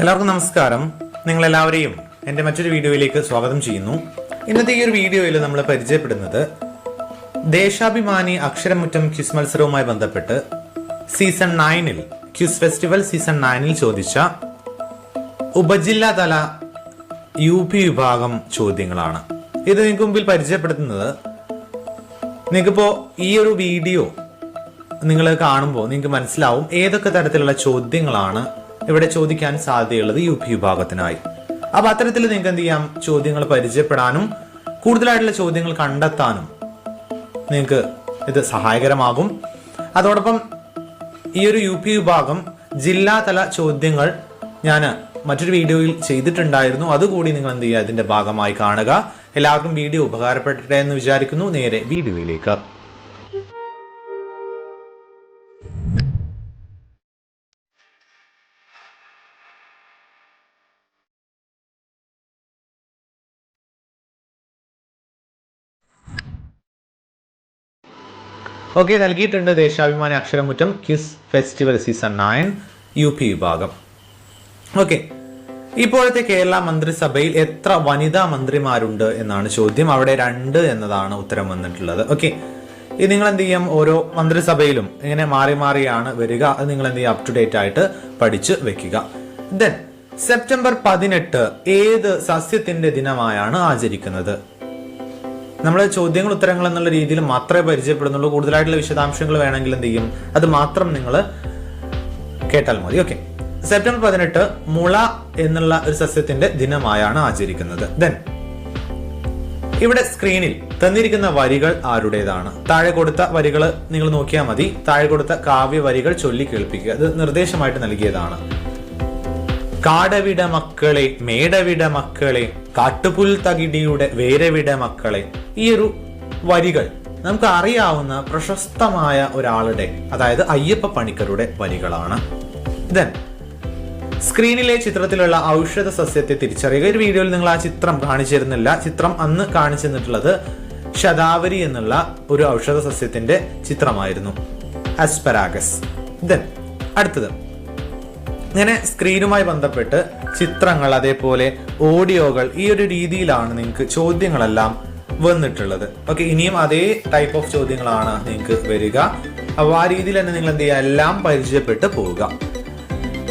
എല്ലാവർക്കും നമസ്കാരം. നിങ്ങൾ എല്ലാവരെയും എന്റെ മറ്റൊരു വീഡിയോയിലേക്ക് സ്വാഗതം ചെയ്യുന്നു. ഇന്നത്തെ ഈ ഒരു വീഡിയോയിൽ നമ്മൾ പരിചയപ്പെടുന്നത് ദേശാഭിമാനി അക്ഷരമുറ്റം ക്വിസ് മത്സരവുമായി ബന്ധപ്പെട്ട് സീസൺ നയനിൽ ക്വിസ് ഫെസ്റ്റിവൽ സീസൺ നയനിൽ ചോദിച്ച ഉപജില്ലാതല യു പി വിഭാഗം ചോദ്യങ്ങളാണ്. ഇത് നിങ്ങൾക്ക് മുമ്പിൽ പരിചയപ്പെടുത്തുന്നത്. നിങ്ങൾക്കിപ്പോ ഈ ഒരു വീഡിയോ നിങ്ങൾ കാണുമ്പോൾ നിങ്ങൾക്ക് മനസ്സിലാവും ഏതൊക്കെ തരത്തിലുള്ള ചോദ്യങ്ങളാണ് ഇവിടെ ചോദിക്കാൻ സാധ്യതയുള്ളത് യു പി വിഭാഗത്തിനായി. അപ്പൊ അത്തരത്തിൽ നിങ്ങൾക്ക് എന്ത് ചെയ്യാം? ചോദ്യങ്ങൾ പരിചയപ്പെടാനും കൂടുതലായിട്ടുള്ള ചോദ്യങ്ങൾ കണ്ടെത്താനും നിങ്ങൾക്ക് ഇത് സഹായകരമാകും. അതോടൊപ്പം ഈ ഒരു യു പി വിഭാഗം ജില്ലാതല ചോദ്യങ്ങൾ ഞാൻ മറ്റൊരു വീഡിയോയിൽ ചെയ്തിട്ടുണ്ടായിരുന്നു. അതുകൂടി നിങ്ങൾ എന്ത് ചെയ്യുക? ഇതിന്റെ ഭാഗമായി കാണുക. എല്ലാവർക്കും വീഡിയോ ഉപകാരപ്പെട്ടിട്ടെ എന്ന് വിചാരിക്കുന്നു. നേരെ വീഡിയോയിലേക്ക്. ഓക്കെ നൽകിയിട്ടുണ്ട് Deshabhimani Aksharamuttam quiz festival season nine U P വിഭാഗം. ഓക്കെ ഇപ്പോഴത്തെ കേരള മന്ത്രിസഭയിൽ എത്ര വനിതാ മന്ത്രിമാരുണ്ട് എന്നാണ് ചോദ്യം. അവിടെ രണ്ട് എന്നതാണ് ഉത്തരം വന്നിട്ടുള്ളത്. ഓക്കെ ഇത് നിങ്ങൾ എന്ത് ചെയ്യും? ഓരോ മന്ത്രിസഭയിലും ഇങ്ങനെ മാറി മാറിയാണ് വരിക. അത് നിങ്ങൾ എന്ത് ചെയ്യുക? അപ് ടു ഡേറ്റ് ആയിട്ട് പഠിച്ച് വെക്കുക. ദെൻ സെപ്റ്റംബർ പതിനെട്ട് ഏത് സസ്യത്തിന്റെ ദിനമായാണ് ആചരിക്കുന്നത്? നമ്മൾ ചോദ്യങ്ങൾ ഉത്തരങ്ങൾ എന്നുള്ള രീതിയിൽ മാത്രമേ പരിചയപ്പെടുന്നുള്ളൂ. കൂടുതലായിട്ടുള്ള വിശദാംശങ്ങൾ വേണമെങ്കിൽ എന്ത് ചെയ്യും? അത് മാത്രം നിങ്ങൾ കേട്ടാൽ മതി. ഓക്കെ സെപ്റ്റംബർ പതിനെട്ട് മുള എന്നുള്ള ഒരു സസ്യത്തിന്റെ ദിനമായാണ് ആചരിക്കുന്നത്. ദെൻ ഇവിടെ സ്ക്രീനിൽ തന്നിരിക്കുന്ന വരികൾ ആരുടേതാണ്? താഴെ കൊടുത്ത വരികൾ നിങ്ങൾ നോക്കിയാൽ മതി. താഴെ കൊടുത്ത കാവ്യ വരികൾ ചൊല്ലി കേൾപ്പിക്കുക. അത് നിർദ്ദേശമായിട്ട് നൽകിയതാണ്. കാടവിട മക്കളെ മേടവിട മക്കളെ കാട്ടുപുൽ തകിടിയുടെ വേരവിട മക്കളെ ഈ ഒരു വരികൾ. നമുക്ക് അറിയാവുന്ന പ്രശസ്തമായ ഒരാളുടെ അതായത് അയ്യപ്പ പണിക്കരുടെ വരികളാണ്. ദെൻ സ്ക്രീനിലെ ചിത്രത്തിലുള്ള ഔഷധ സസ്യത്തെ തിരിച്ചറിയുക. ഒരു വീഡിയോയിൽ നിങ്ങൾ ആ ചിത്രം കാണിച്ചിരുന്നില്ല. ചിത്രം അന്ന് കാണിച്ചു തന്നിട്ടുള്ളത് ശതാവരി എന്നുള്ള ഒരു ഔഷധ സസ്യത്തിന്റെ ചിത്രമായിരുന്നു. അസ്പരാഗസ് ദെൻ അടുത്തത്. ഇങ്ങനെ സ്ക്രീനുമായി ബന്ധപ്പെട്ട് ചിത്രങ്ങൾ അതേപോലെ ഓഡിയോകൾ ഈ ഒരു രീതിയിലാണ് നിങ്ങൾക്ക് ചോദ്യങ്ങളെല്ലാം വന്നിട്ടുള്ളത്. ഓക്കെ ഇനിയും അതേ ടൈപ്പ് ഓഫ് ചോദ്യങ്ങളാണ് നിങ്ങൾക്ക് വരിക. അപ്പോൾ ആ രീതിയിൽ തന്നെ നിങ്ങൾ എന്ത് ചെയ്യുക എല്ലാം പരിചയപ്പെട്ട് പോവുക.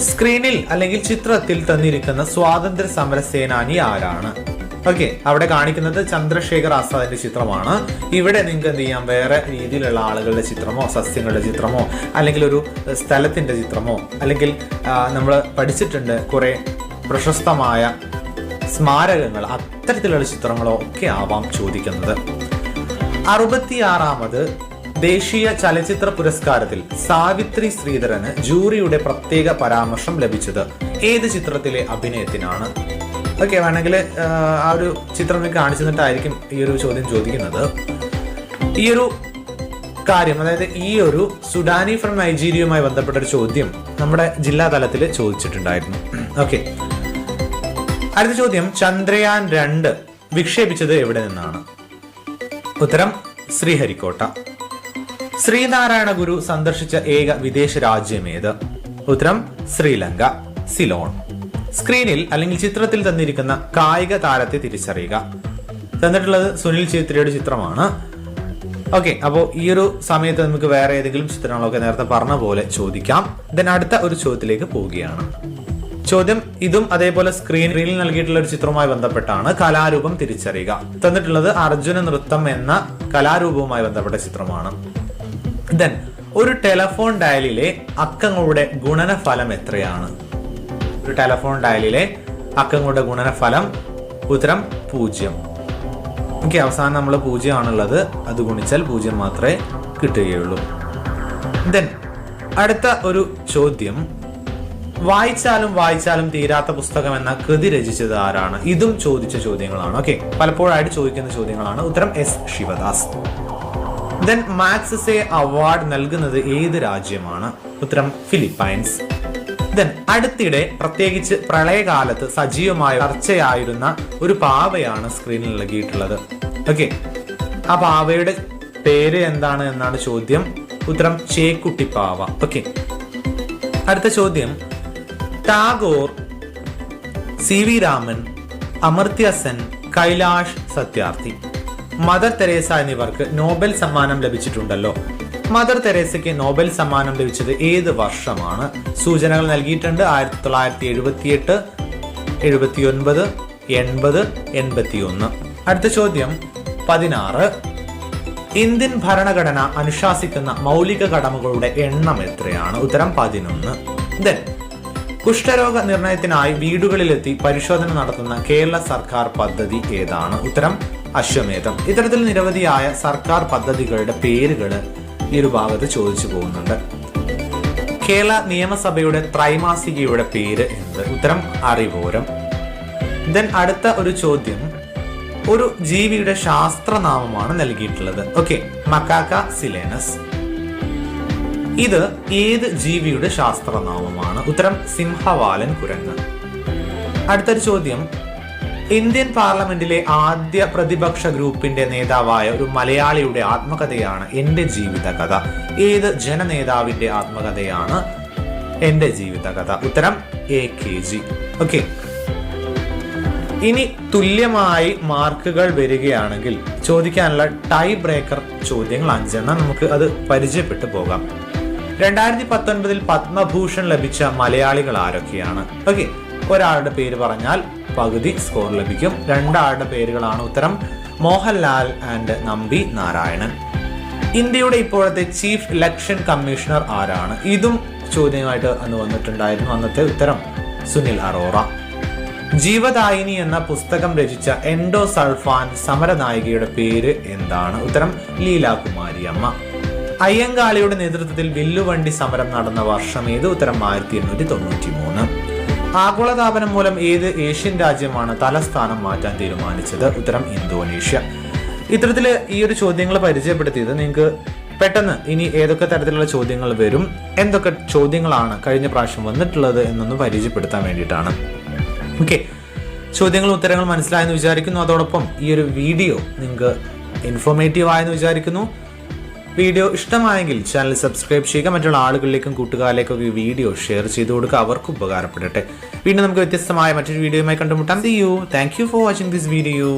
സ്ക്രീനിൽ അല്ലെങ്കിൽ ചിത്രത്തിൽ തന്നിരിക്കുന്ന സ്വാതന്ത്ര്യ സമര സേനാനി ആരാണ്? ഓക്കെ അവിടെ കാണിക്കുന്നത് ചന്ദ്രശേഖർ ആസാദിന്റെ ചിത്രമാണ്. ഇവിടെ നിങ്ങൾക്ക് എന്ത് ചെയ്യാം? വേറെ രീതിയിലുള്ള ആളുകളുടെ ചിത്രമോ സസ്യങ്ങളുടെ ചിത്രമോ അല്ലെങ്കിൽ ഒരു സ്ഥലത്തിന്റെ ചിത്രമോ അല്ലെങ്കിൽ നമ്മൾ പഠിച്ചിട്ടുണ്ട് കുറെ പ്രശസ്തമായ സ്മാരകങ്ങൾ അത്തരത്തിലുള്ള ചിത്രങ്ങളോ ഒക്കെ ആവാം ചോദിക്കുന്നത്. അറുപത്തിയാറാമത് ദേശീയ ചലച്ചിത്ര പുരസ്കാരത്തിൽ സാവിത്രി ശ്രീധരന് ജൂറിയുടെ പ്രത്യേക പരാമർശം ലഭിച്ചത്. ഏത് ചിത്രത്തിലെ അഭിനയത്തിനാണ്? ഓക്കെ വേണമെങ്കിൽ ആ ഒരു ചിത്രം നിങ്ങൾക്ക് കാണിച്ചു തന്നിട്ടായിരിക്കും ഈ ഒരു ചോദ്യം ചോദിക്കുന്നത്. ഈ ഒരു കാര്യം അതായത് ഈ ഒരു സുഡാനി ഫ്രം നൈജീരിയയുമായി ബന്ധപ്പെട്ട ഒരു ചോദ്യം നമ്മുടെ ജില്ലാ തലത്തിൽ ചോദിച്ചിട്ടുണ്ടായിരുന്നു. ഓക്കെ. അടുത്ത ചോദ്യം ചന്ദ്രയാൻ രണ്ട് വിക്ഷേപിച്ചത് എവിടെ നിന്നാണ്? ഉത്തരം ശ്രീഹരിക്കോട്ട. ശ്രീനാരായണ ഗുരു സന്ദർശിച്ച ഏക വിദേശ രാജ്യം ഏത് ഉത്തരം ശ്രീലങ്ക സിലോൺ. സ്ക്രീനിൽ അല്ലെങ്കിൽ ചിത്രത്തിൽ തന്നിരിക്കുന്ന കായിക താരത്തെ തിരിച്ചറിയുക. തന്നിട്ടുള്ളത് സുനിൽ ഛേത്രിയുടെ ചിത്രമാണ്. ഓക്കെ അപ്പോൾ ഈ ഒരു സമയത്ത് നമുക്ക് വേറെ ഏതെങ്കിലും ചിത്രങ്ങളൊക്കെ നേരത്തെ പറഞ്ഞ പോലെ ചോദിക്കാം. ദെൻ അടുത്ത ഒരു ചോദ്യത്തിലേക്ക് പോവുകയാണ്. ചോദ്യം ഇതും അതേപോലെ സ്ക്രീനിൽ നൽകിയിട്ടുള്ള ഒരു ചിത്രവുമായി ബന്ധപ്പെട്ടാണ്. കലാരൂപം തിരിച്ചറിയുക. തന്നിട്ടുള്ളത് അർജുന നൃത്തം എന്ന കലാരൂപവുമായി ബന്ധപ്പെട്ട ചിത്രമാണ്. ദെൻ ഒരു ടെലഫോൺ ഡയലിലെ അക്കങ്ങളുടെ ഗുണനഫലം എത്രയാണ്? ഒരു ടെലഫോൺ ഡയലിലെ അക്കങ്ങളുടെ ഗുണനഫലം ഉത്തരം പൂജ്യം. ഓക്കെ അവസാനം നമ്മൾ പൂജ്യമാണുള്ളത്. അത് ഗുണിച്ചാൽ പൂജ്യം മാത്രമേ കിട്ടുകയുള്ളൂ. ദെൻ അടുത്ത ഒരു ചോദ്യം. വായിച്ചാലും വായിച്ചാലും തീരാത്ത പുസ്തകം എന്ന കൃതി രചിച്ചത് ആരാണ്? ഇതും ചോദിച്ച ചോദ്യങ്ങളാണ്. ഓക്കെ പലപ്പോഴായിട്ട് ചോദിക്കുന്ന ചോദ്യങ്ങളാണ്. ഉത്തരം S Sivadas. Then Magsaysay award നൽകുന്നത് ഏത് രാജ്യമാണ്? ഉത്തരം ഫിലിപ്പൈൻസ്. ദെൻ അടുത്തിടെ പ്രത്യേകിച്ച് പ്രളയകാലത്ത് സജീവമായ ചർച്ചയായിരുന്ന ഒരു പാവയാണ് സ്ക്രീനിൽ നൽകിയിട്ടുള്ളത്. ഓക്കെ ആ പാവയുടെ പേര് എന്താണ് എന്നാണ് ചോദ്യം. ഉത്തരം ചേക്കുട്ടി പാവ. ഓക്കെ അടുത്ത ചോദ്യം. Tagore C V Raman Amartya Sen Kailash Satyarthi. Mother Teresa എന്നിവർക്ക് നോബൽ സമ്മാനം ലഭിച്ചിട്ടുണ്ടല്ലോ. മദർ തെരേസയ്ക്ക് നോബൽ സമ്മാനം ലഭിച്ചത് ഏത് വർഷമാണ്? സൂചനകൾ നൽകിയിട്ടുണ്ട്. ആയിരത്തി തൊള്ളായിരത്തി എഴുപത്തിയെട്ട് എഴുപത്തി ഒൻപത് എൺപത് എൺപത്തി ഒന്ന് അടുത്ത ചോദ്യം. പതിനാറ്. ഇന്ത്യൻ ഭരണഘടന അനുശാസിക്കുന്ന മൗലിക കടമകളുടെ എണ്ണം എത്രയാണ്? ഉത്തരം പതിനൊന്ന്. ദെൻ കുഷ്ഠരോഗ നിർണയത്തിനായി വീടുകളിലെത്തി പരിശോധന നടത്തുന്ന കേരള സർക്കാർ പദ്ധതി ഏതാണ്? ഉത്തരം അശ്വമേധം. ഇത്തരത്തിൽ നിരവധിയായ സർക്കാർ പദ്ധതികളുടെ പേരുകൾ ഈ ഒരു ഭാഗത്ത് ചോദിച്ചു പോകുന്നുണ്ട്. കേരള നിയമസഭയുടെ ത്രൈമാസികയുടെ പേര് എന്ത്? ഉത്തരം അറിവോരം. ദെൻ അടുത്ത ഒരു ചോദ്യം. ഒരു ജീവിയുടെ ശാസ്ത്രനാമമാണ് നൽകിയിട്ടുള്ളത്. Okay Macaca silenus. ഇത് ഏത് ജീവിയുടെ ശാസ്ത്രനാമമാണ്? ഉത്തരം സിംഹവാലൻ കുരങ്ങ്. അടുത്തൊരു ചോദ്യം. ഇന്ത്യൻ പാർലമെന്റിലെ ആദ്യ പ്രതിപക്ഷ ഗ്രൂപ്പിന്റെ നേതാവായ ഒരു മലയാളിയുടെ ആത്മകഥയാണ് എന്റെ ജീവിതകഥ. ഏത് ജനനേതാവിന്റെ ആത്മകഥയാണ് എന്റെ ജീവിതകഥ? ഉത്തരം എ കെ ജി. ഓക്കെ. ഇനി തുല്യമായി മാർക്കുകൾ വരികയാണെങ്കിൽ ചോദിക്കാനുള്ള ടൈ ബ്രേക്കർ ചോദ്യങ്ങൾ അഞ്ചെണ്ണം നമുക്ക് അത് പരിചയപ്പെട്ടു പോകാം. രണ്ടായിരത്തി പത്തൊൻപതിൽ പത്മഭൂഷൺ ലഭിച്ച മലയാളികൾ ആരൊക്കെയാണ്? ഓക്കെ. ഒരാളുടെ പേര് പറഞ്ഞാൽ പകുതി സ്കോർ ലഭിക്കും. രണ്ടാളുടെ പേരുകളാണ് ഉത്തരം. മോഹൻലാൽ ആൻഡ് നമ്പി നാരായണൻ. ഇന്ത്യയുടെ ഇപ്പോഴത്തെ ചീഫ് ഇലക്ഷൻ കമ്മീഷണർ ആരാണ്? ഇതും ചോദ്യമായിട്ട് അന്ന് വന്നിട്ടുണ്ടായിരുന്നു. അന്നത്തെ ഉത്തരം സുനിൽ അറോറ. ജീവദായിനി എന്ന പുസ്തകം രചിച്ച എൻഡോ സൾഫാൻ സമരനായികയുടെ പേര് എന്താണ്? ഉത്തരം ലീലാകുമാരി അമ്മ അയ്യങ്കാളിയുടെ നേതൃത്വത്തിൽ വില്ലുവണ്ടി സമരം നടന്ന വർഷം ഏത്? ഉത്തരം ആയിരത്തി എണ്ണൂറ്റി തൊണ്ണൂറ്റി മൂന്ന് ആഗോളതാപനം മൂലം ഏത് ഏഷ്യൻ രാജ്യമാണ് തലസ്ഥാനം മാറ്റാൻ തീരുമാനിച്ചത്? ഉത്തരം ഇന്തോനേഷ്യ. ഇത്തരത്തിൽ ഈ ഒരു ചോദ്യങ്ങൾ പരിചയപ്പെടുത്തിയത് നിങ്ങൾക്ക് പെട്ടെന്ന് ഇനി ഏതൊക്കെ തരത്തിലുള്ള ചോദ്യങ്ങൾ വരും എന്തൊക്കെ ചോദ്യങ്ങളാണ് കഴിഞ്ഞ പ്രാവശ്യം വന്നിട്ടുള്ളത് എന്നൊന്ന് പരിചയപ്പെടുത്താൻ വേണ്ടിയിട്ടാണ്. ഓക്കെ ചോദ്യങ്ങളും ഉത്തരങ്ങൾ മനസ്സിലായെന്ന് വിചാരിക്കുന്നു. അതോടൊപ്പം ഈ ഒരു വീഡിയോ നിങ്ങൾക്ക് ഇൻഫോർമേറ്റീവ് ആയെന്ന് വിചാരിക്കുന്നു. വീഡിയോ ഇഷ്ടമായെങ്കിൽ ചാനൽ സബ്സ്ക്രൈബ് ചെയ്യുക മറ്റുള്ള ആളുകളിലേക്കും കൂട്ടുകാരിലേക്കൊക്കെ ഈ വീഡിയോ ഷെയർ ചെയ്ത് കൊടുക്കുക. അവർക്ക് ഉപകാരപ്പെടട്ടെ. വീണ്ടും നമുക്ക് വ്യത്യസ്തമായ മറ്റൊരു വീഡിയോയുമായി കണ്ടുമുട്ടാം. You thank you for watching this video